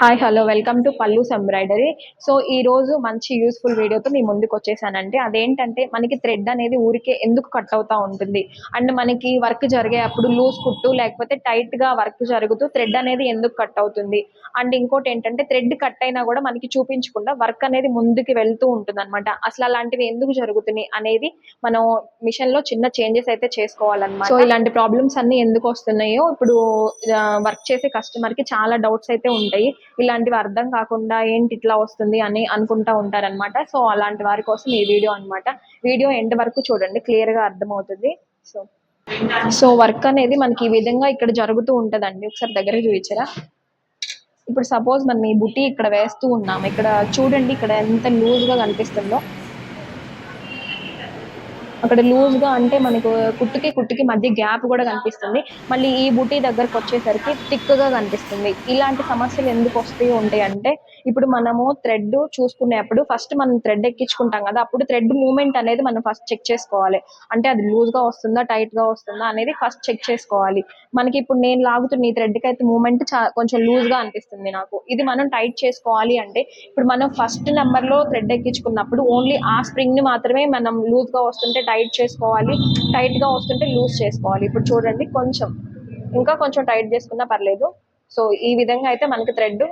Hi hello welcome to Pallu's embroidery so ఈ రోజు మంచి యూస్ఫుల్ వీడియోతో మీ ముందుకు వచ్చేసానంటే అదేంటంటే మనకి థ్రెడ్ అనేది ఊరికే ఎందుకు కట్ అవుతా ఉంటుంది? అండ్ మనకి వర్క్ జరిగే అప్పుడు లూజ్ కుట్టు లేకపోతే టైట్గా వర్క్ జరుగుతూ థ్రెడ్ అనేది ఎందుకు కట్ అవుతుంది? అండ్ ఇంకోటి ఏంటంటే థ్రెడ్ కట్ అయినా కూడా మనకి చూపించకుండా వర్క్ అనేది ముందుకు వెళ్తూ ఉంటుంది అనమాట అసలు అలాంటివి ఎందుకు జరుగుతున్నాయి అనేది మనం మిషన్లో చిన్న చేంజెస్ అయితే చేసుకోవాలన్నమాట. సో ఇలాంటి ప్రాబ్లమ్స్ అన్ని ఎందుకు వస్తున్నాయో ఇప్పుడు వర్క్ చేసే కస్టమర్కి చాలా డౌట్స్ అయితే ఉంటాయి. ఇలాంటివి అర్థం కాకుండా ఏంటి ఇట్లా వస్తుంది అని అనుకుంటా ఉంటారన్నమాట. సో అలాంటి వారి కోసం ఈ వీడియో అన్నమాట. వీడియో ఎండ్ వరకు చూడండి క్లియర్గా అర్థమవుతుంది. సో సో వర్క్ అనేది మనకి ఈ విధంగా ఇక్కడ జరుగుతూ ఉంటదండి. ఒకసారి దగ్గర చూపించరా? ఇప్పుడు సపోజ్ మనం ఈ బుట్టి ఇక్కడ వేస్తూ ఉన్నాం ఇక్కడ చూడండి ఇక్కడ ఎంత లూజ్గా కనిపిస్తుందో. అక్కడ లూజ్గా అంటే మనకు కుట్టుకి కుట్టుకి మధ్య గ్యాప్ కూడా కనిపిస్తుంది. మళ్ళీ ఈ బుటీ దగ్గరకు వచ్చేసరికి థిక్గా కనిపిస్తుంది. ఇలాంటి సమస్యలు ఎందుకు వస్తూ ఉంటాయి అంటే ఇప్పుడు మనము థ్రెడ్ చూసుకునేప్పుడు ఫస్ట్ మనం థ్రెడ్ ఎక్కించుకుంటాం కదా అప్పుడు థ్రెడ్ మూమెంట్ అనేది మనం ఫస్ట్ చెక్ చేసుకోవాలి. అంటే అది లూజ్గా వస్తుందా టైట్గా వస్తుందా అనేది ఫస్ట్ చెక్ చేసుకోవాలి. మనకి ఇప్పుడు నేను లాగుతున్న ఈ థ్రెడ్కి అయితే మూమెంట్ కొంచెం లూజ్గా అనిపిస్తుంది నాకు. ఇది మనం టైట్ చేసుకోవాలి అంటే ఇప్పుడు మనం ఫస్ట్ నెంబర్లో థ్రెడ్ ఎక్కించుకున్నప్పుడు ఓన్లీ ఆ స్ప్రింగ్ని మాత్రమే మనం లూజ్గా వస్తుంటే టైట్ చేసుకోవాలి. టైట్గా వస్తుంటే లూజ్ చేసుకోవాలి. ఇప్పుడు చూడండి కొంచెం. ఇంకా కొంచెం టైట్ చేసుకున్నా పర్లేదు. సో ఈ విధంగా అయితే మనకి థ్రెడ్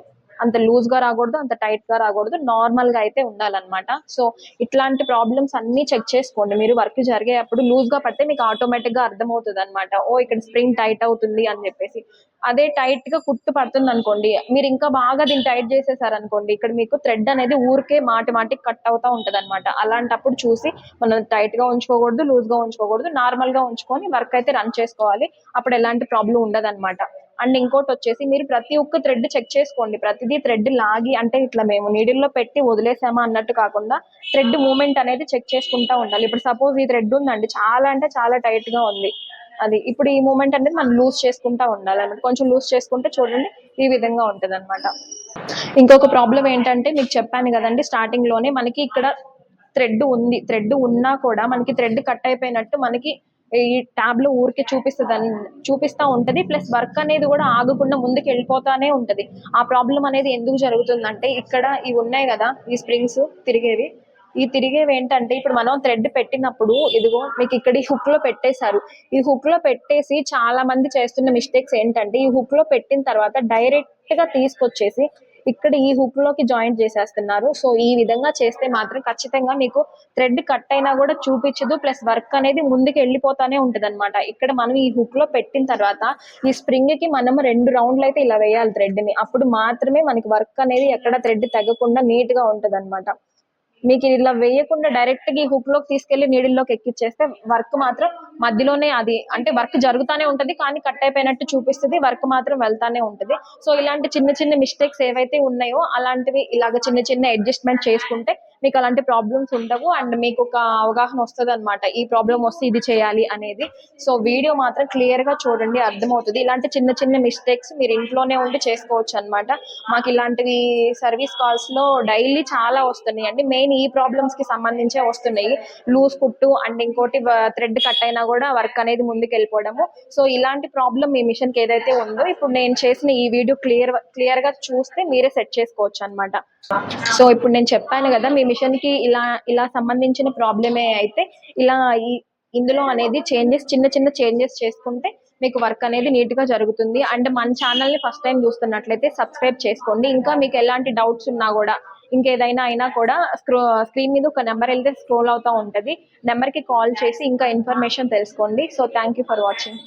అంత లూజ్గా రాకూడదు అంత టైట్గా రాకూడదు. నార్మల్గా అయితే ఉండాలన్నమాట. సో ఇట్లాంటి ప్రాబ్లమ్స్ అన్ని చెక్ చేసుకోండి. మీరు వర్క్ జరిగేటప్పుడు లూజ్గా పడితే మీకు ఆటోమేటిక్గా అర్థమవుతుంది అనమాట ఓ ఇక్కడ స్ప్రింగ్ టైట్ అవుతుంది అని చెప్పేసి. అదే టైట్గా కుట్టు పడుతుంది అనుకోండి మీరు ఇంకా బాగా దీన్ని టైట్ చేసేసారు అనుకోండి ఇక్కడ మీకు థ్రెడ్ అనేది ఊరికే మాటి మాటికి కట్ అవుతా ఉంటది అనమాట అలాంటప్పుడు చూసి మనం టైట్గా ఉంచుకోకూడదు లూజ్గా ఉంచుకోకూడదు నార్మల్గా ఉంచుకొని వర్క్ అయితే రన్ చేసుకోవాలి. అప్పుడు ఎలాంటి ప్రాబ్లం ఉండదు అండ్ ఇంకోటి వచ్చేసి మీరు ప్రతి ఒక్క థ్రెడ్ చెక్ చేసుకోండి. ప్రతిదీ థ్రెడ్ లాగి అంటే ఇట్లా మేము నీడిల్లో పెట్టి వదిలేసామా అన్నట్టు కాకుండా థ్రెడ్ మూమెంట్ అనేది చెక్ చేసుకుంటా ఉండాలి. ఇప్పుడు సపోజ్ ఈ థ్రెడ్ ఉందండి. చాలా అంటే చాలా టైట్గా ఉంది. అది ఇప్పుడు ఈ మూమెంట్ అనేది మనం లూజ్ చేసుకుంటా ఉండాలి అన్నమాట కొంచెం లూజ్ చేసుకుంటే చూడండి ఈ విధంగా ఉంటది ఇంకొక ప్రాబ్లం ఏంటంటే మీకు చెప్పాను కదండి స్టార్టింగ్లోనే మనకి ఇక్కడ థ్రెడ్ ఉంది. థ్రెడ్ ఉన్నా కూడా మనకి థ్రెడ్ కట్ అయిపోయినట్టు మనకి ఈ ట్యాబ్లో ఊరికే చూపిస్తుంది చూపిస్తా ఉంటది. ప్లస్ వర్క్ అనేది కూడా ఆగకుండా ముందుకు వెళ్ళిపోతానే ఉంటది. ఆ ప్రాబ్లం అనేది ఎందుకు జరుగుతుందంటే ఇక్కడ ఇవి ఉన్నాయి కదా ఈ స్ప్రింగ్స్ తిరిగేవి. ఈ తిరిగేవి ఏంటంటే ఇప్పుడు మనం థ్రెడ్ పెట్టినప్పుడు ఇదిగో మీకు ఇక్కడ ఈ హుక్లో పెట్టేశారు. ఈ హుక్లో పెట్టేసి చాలా మంది చేస్తున్న మిస్టేక్స్ ఏంటంటే ఈ హుక్లో పెట్టిన తర్వాత డైరెక్ట్గా తీసుకొచ్చేసి ఇక్కడ ఈ హుక్లోకి జాయింట్ చేసేస్తున్నారు. సో ఈ విధంగా చేస్తే మాత్రం ఖచ్చితంగా మీకు థ్రెడ్ కట్ అయినా కూడా చూపించదు. ప్లస్ వర్క్ అనేది ముందుకు వెళ్ళిపోతానే ఉంటది అనమాట ఇక్కడ మనం ఈ హుక్లో పెట్టిన తర్వాత ఈ స్ప్రింగ్కి మనం రెండు రౌండ్లు అయితే ఇలా వేయాలి థ్రెడ్ని. అప్పుడు మాత్రమే మనకి వర్క్ అనేది ఎక్కడ థ్రెడ్ తగ్గకుండా నీట్గా ఉంటదన్నమాట. మీకు ఇలా వేయకుండా డైరెక్ట్గా ఈ హుక్లోకి తీసుకెళ్ళి నీడిల్లోకి ఎక్కిచ్చేస్తే వర్క్ మాత్రం మధ్యలోనే అది అంటే వర్క్ జరుగుతానే ఉంటది కానీ కట్ అయిపోయినట్టు చూపిస్తుంది వర్క్ మాత్రం వెళ్తానే ఉంటది. సో ఇలాంటి చిన్న చిన్న మిస్టేక్స్ ఏవైతే ఉన్నాయో అలాంటివి ఇలాగ చిన్న చిన్న అడ్జస్ట్మెంట్ చేసుకుంటే మీకు అలాంటి ప్రాబ్లమ్స్ ఉండవు అండ్ మీకు ఒక అవగాహన వస్తుంది అనమాట ఈ ప్రాబ్లం వస్తే ఇది చేయాలి అనేది. సో వీడియో మాత్రం క్లియర్గా చూడండి అర్థమవుతుంది. ఇలాంటి చిన్న చిన్న మిస్టేక్స్ మీరు ఇంట్లోనే ఉండి చేసుకోవచ్చు అనమాట మాకు ఇలాంటివి సర్వీస్ కాల్స్లో డైలీ చాలా వస్తున్నాయి అండి మెయిన్ ఈ ప్రాబ్లమ్స్కి సంబంధించే వస్తున్నాయి. లూజ్ కుట్టు అండ్ ఇంకోటి థ్రెడ్ కట్ అయినా కూడా వర్క్ అనేది ముందుకు వెళ్ళిపోవడము సో ఇలాంటి ప్రాబ్లం మీ మిషన్కి ఏదైతే ఉందో ఇప్పుడు నేను చేసిన ఈ వీడియో క్లియర్ క్లియర్గా చూస్తే మీరే సెట్ చేసుకోవచ్చు అనమాట సో ఇప్పుడు నేను చెప్పాను కదా మీ మిషన్కి ఇలా ఇలా సంబంధించిన ప్రాబ్లమే అయితే ఇలా ఇందులో అనేది చేంజెస్ చిన్న చిన్న చేంజెస్ చేసుకుంటే మీకు వర్క్ అనేది నీట్గా జరుగుతుంది. అండ్ మన ఛానల్ని ఫస్ట్ టైం చూస్తున్నట్లయితే సబ్స్క్రైబ్ చేసుకోండి. ఇంకా మీకు ఎలాంటి డౌట్స్ ఉన్నా కూడా ఇంకేదైనా అయినా కూడా స్క్రో స్క్రీన్ మీద ఒక నెంబర్ వెళ్తే స్క్రోల్ అవుతా ఉంటది. నెంబర్కి కాల్ చేసి ఇంకా ఇన్ఫర్మేషన్ తెలుసుకోండి. So thank you for watching.